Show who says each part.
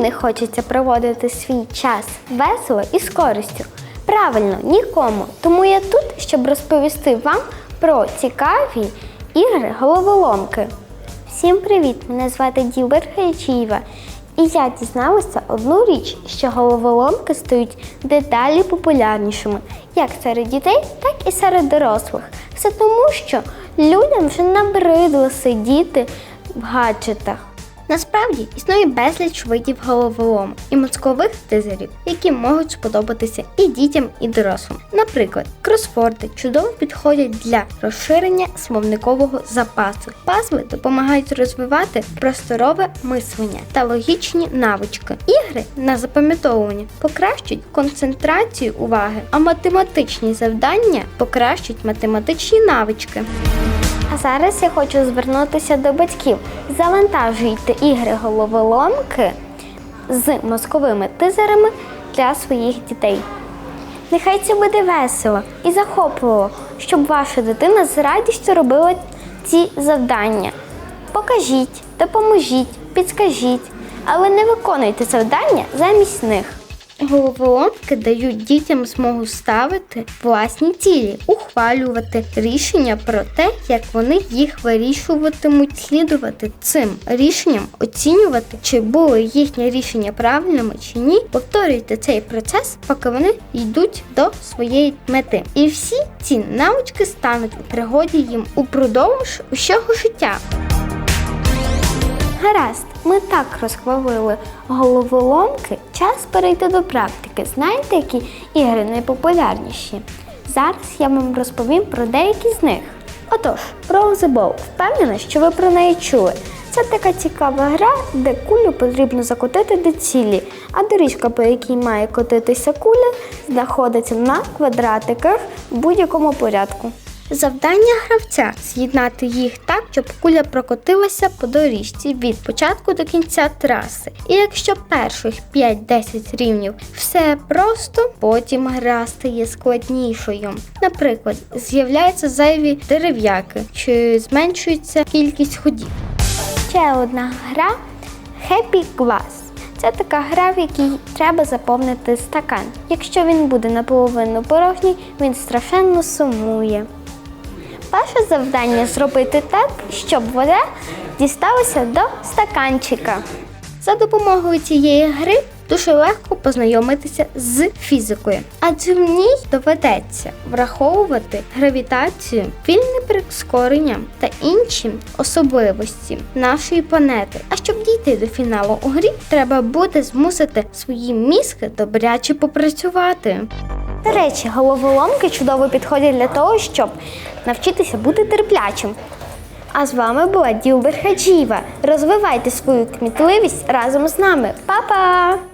Speaker 1: не хочеться проводити свій час весело і з користю? Правильно, нікому. Тому я тут, щоб розповісти вам про цікаві ігри головоломки. Всім привіт! Мене звати Ділбер Хайчієва. І я дізналася одну річ, що головоломки стають дедалі популярнішими як серед дітей, так і серед дорослих. Все тому, що людям вже набридло сидіти в гаджетах. Насправді існує безліч видів головоломок і мозкових тизерів, які можуть сподобатися і дітям, і дорослим. Наприклад, кросфорди чудово підходять для розширення словникового запасу. Пазли допомагають розвивати просторове мислення та логічні навички. Ігри на запам'ятовування покращують концентрацію уваги, а математичні завдання покращують математичні навички. А зараз я хочу звернутися до батьків. Завантажуйте ігри головоломки з мозковими тизерами для своїх дітей. Нехай це буде весело і захопливо, щоб ваша дитина з радістю робила ці завдання. Покажіть, допоможіть, підскажіть, але не виконуйте завдання замість них. Головоломки дають дітям змогу ставити власні цілі, ухвалювати рішення про те, як вони їх вирішуватимуть, слідувати цим рішенням, оцінювати, чи були їхні рішення правильними чи ні. Повторюйте цей процес, поки вони йдуть до своєї мети. І всі ці навички стануть у пригоді їм упродовж усього життя. Гаразд, ми так розхвалили головоломки. Час перейти до практики. Знаєте, які ігри найпопулярніші? Зараз я вам розповім про деякі з них. Отож, the Ball. Впевнена, що ви про неї чули. Це така цікава гра, де кулю потрібно закотити до цілі, а доріжка, по якій має котитися куля, знаходиться на квадратиках в будь-якому порядку. Завдання гравця з'єднати їх так, щоб куля прокотилася по доріжці від початку до кінця траси. І якщо перших 5-10 рівнів все просто, потім гра стає складнішою. Наприклад, з'являються зайві дерев'яки чи зменшується кількість ходів. Ще одна гра Happy Glass. Це така гра, в якій треба заповнити стакан. Якщо він буде наполовину порожній, він страшенно сумує. Ваше завдання зробити так, щоб вода дісталася до стаканчика. За допомогою цієї гри дуже легко познайомитися з фізикою, адже в ній доведеться враховувати гравітацію, вільне прискорення та інші особливості нашої планети. А щоб дійти до фіналу у грі, треба буде змусити свої мізки добряче попрацювати. До речі, головоломки чудово підходять для того, щоб навчитися бути терплячим. А з вами була Ділбер Хаджієва. Розвивайте свою кмітливість разом з нами. Па-па!